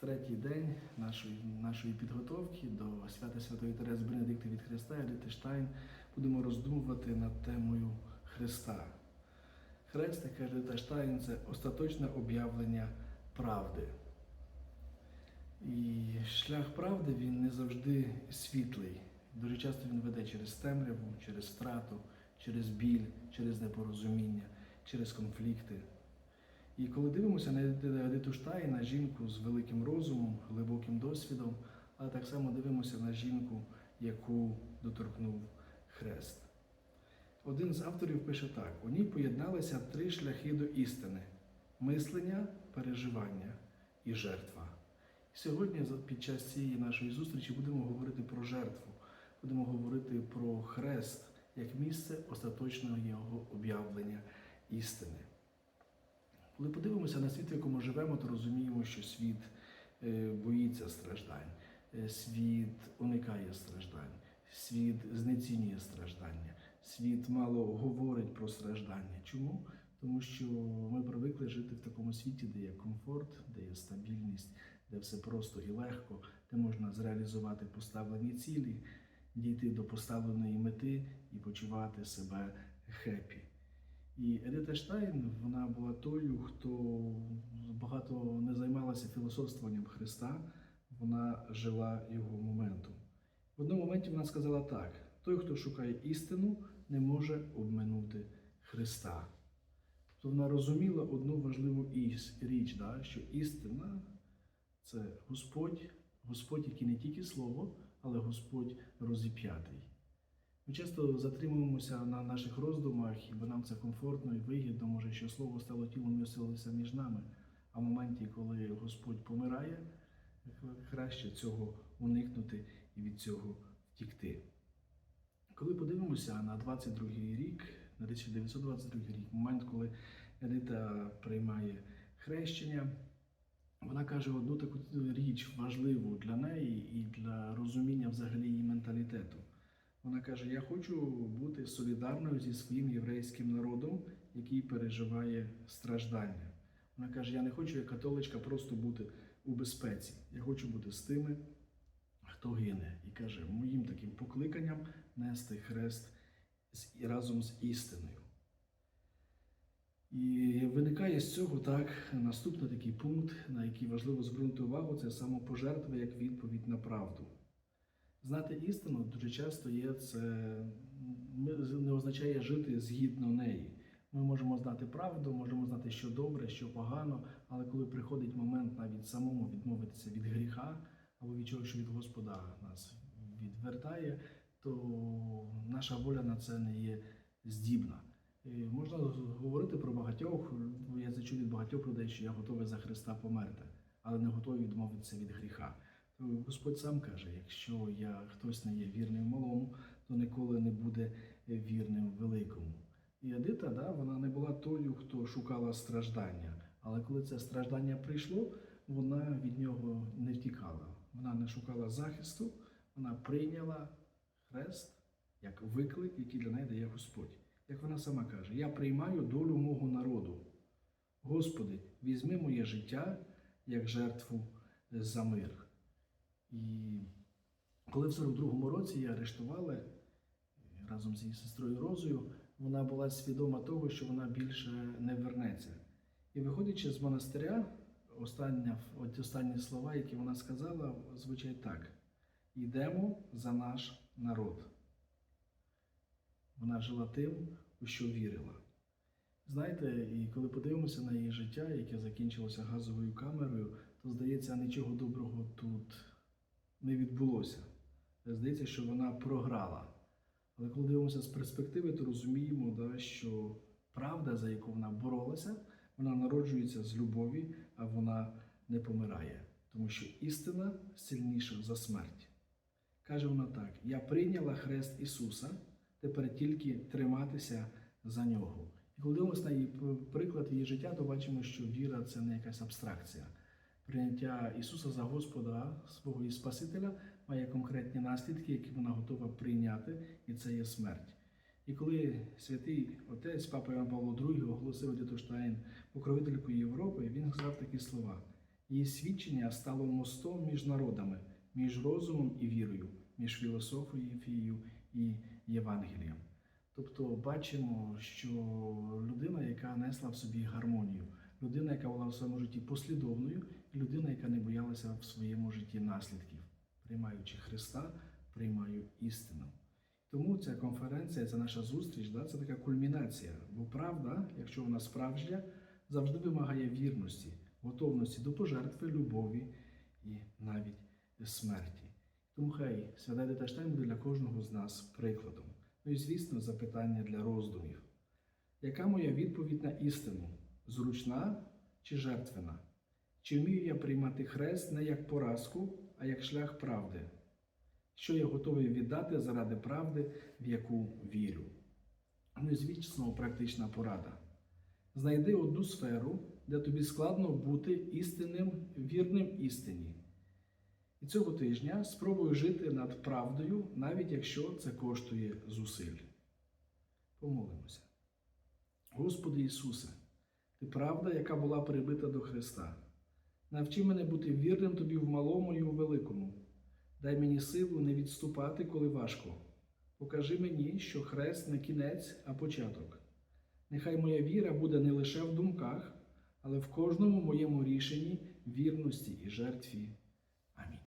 третій день нашої, нашої підготовки до свята Святої Терези Бенедикти від Христа і Едити Штайн будемо роздумувати над темою Христа. Хрест, каже Едита Штайн, це остаточне об'явлення правди. І шлях правди він не завжди світлий. Дуже часто він веде через темряву, через втрату, через біль, через непорозуміння, через конфлікти. І коли дивимося на Едиту Штайн, жінку з великим розумом, глибоким досвідом, але так само дивимося на жінку, яку доторкнув хрест. Один з авторів пише так: у ній поєдналися три шляхи до істини: мислення, переживання і жертва. Сьогодні, під час цієї нашої зустрічі, будемо говорити про жертву, будемо говорити про хрест як місце остаточного його об'явлення істини. Коли подивимося на світ, в якому живемо, то розуміємо, що світ е, боїться страждань, е, світ уникає страждань, світ знецінює страждання, світ мало говорить про страждання. Чому? Тому що ми привикли жити в такому світі, де є комфорт, де є стабільність, де все просто і легко, де можна зреалізувати поставлені цілі, дійти до поставленої мети і почувати себе хеппі. І Едита Штайн вона була тою, хто багато не займалася філософствуванням Христа, вона жила його моментом. В одному моменті вона сказала так: той, хто шукає істину, не може обминути Христа. Тобто вона розуміла одну важливу річ, да, що істина це Господь, Господь, який не тільки слово, але Господь розіп'ятий. Ми часто затримуємося на наших роздумах, бо нам це комфортно і вигідно, може, що слово стало тілом і оселилося між нами. А в моменті, коли Господь помирає, краще цього уникнути і від цього втікти. Коли подивимося на 22-й рік, на 1922 рік, момент, коли Едита приймає хрещення, вона каже одну таку річ важливу для неї і для розуміння взагалі її менталітету. Вона каже: Я хочу бути солідарною зі своїм єврейським народом, який переживає страждання. Вона каже: Я не хочу, як католичка, просто бути у безпеці. Я хочу бути з тими, хто гине. І каже, моїм таким покликанням нести хрест разом з істиною. І виникає з цього так наступний такий пункт, на який важливо звернути увагу, це самопожертва як відповідь на правду. Знати істину дуже часто є це не означає жити згідно неї. Ми можемо знати правду, можемо знати, що добре, що погано, але коли приходить момент навіть самому відмовитися від гріха або від чого, що від Господа нас відвертає, то наша воля на це не є здібна. І можна говорити про багатьох, я зачув від багатьох людей, що я готовий за Христа померти, але не готовий відмовитися від гріха. Господь сам каже: якщо я хтось не є вірним малому, то ніколи не буде вірним великому. І Адита, да, вона не була тою, хто шукала страждання. Але коли це страждання прийшло, вона від нього не втікала. Вона не шукала захисту, вона прийняла хрест як виклик, який для неї дає Господь. Як вона сама каже, я приймаю долю мого народу. Господи, візьми моє життя як жертву за мир. І коли в 42-му році її арештували разом з її сестрою Розою, вона була свідома того, що вона більше не вернеться. І виходячи з монастиря, остання, останні слова, які вона сказала, звучать так: йдемо за наш народ. Вона жила тим, у що вірила. Знаєте, і коли подивимося на її життя, яке закінчилося газовою камерою, то здається, нічого доброго тут не відбулося. Здається, що вона програла. Але коли дивимося з перспективи, то розуміємо, да, що правда, за яку вона боролася, вона народжується з любові, а вона не помирає. Тому що істина сильніша за смерть. Каже вона так: Я прийняла хрест Ісуса, тепер тільки триматися за нього. І коли дивимося на її приклад її життя, то бачимо, що віра це не якась абстракція. Прийняття Ісуса за Господа, свого і Спасителя, має конкретні наслідки, які вона готова прийняти, і це є смерть. І коли святий отець Папа Іван Павло II оголосив Едиту Штайн покровителькою Європи, він сказав такі слова: Її свідчення стало мостом між народами, між розумом і вірою, між філософією і Євангелієм. Тобто бачимо, що людина, яка несла в собі гармонію, людина, яка була в своєму житті послідовною, і людина, яка не боялася в своєму житті наслідків, приймаючи Христа, приймаю істину. Тому ця конференція, ця наша зустріч, да, це така кульмінація. Бо правда, якщо вона справжня, завжди вимагає вірності, готовності до пожертви, любові і навіть смерті. Тому хай свята Диташтайн буде для кожного з нас прикладом. Ну і звісно, запитання для роздумів. Яка моя відповідь на істину? Зручна чи жертвена? Чи вмію я приймати хрест не як поразку, а як шлях правди? Що я готовий віддати заради правди, в яку вірю? Ну і звісно, практична порада. Знайди одну сферу, де тобі складно бути істинним, вірним істині. І цього тижня спробуй жити над правдою, навіть якщо це коштує зусиль. Помолимося. Господи Ісусе, Ти правда, яка була прибита до Христа. Навчи мене бути вірним Тобі в малому і у великому. Дай мені силу не відступати, коли важко. Покажи мені, що хрест не кінець, а початок. Нехай моя віра буде не лише в думках, але в кожному моєму рішенні, вірності і жертві. Амінь.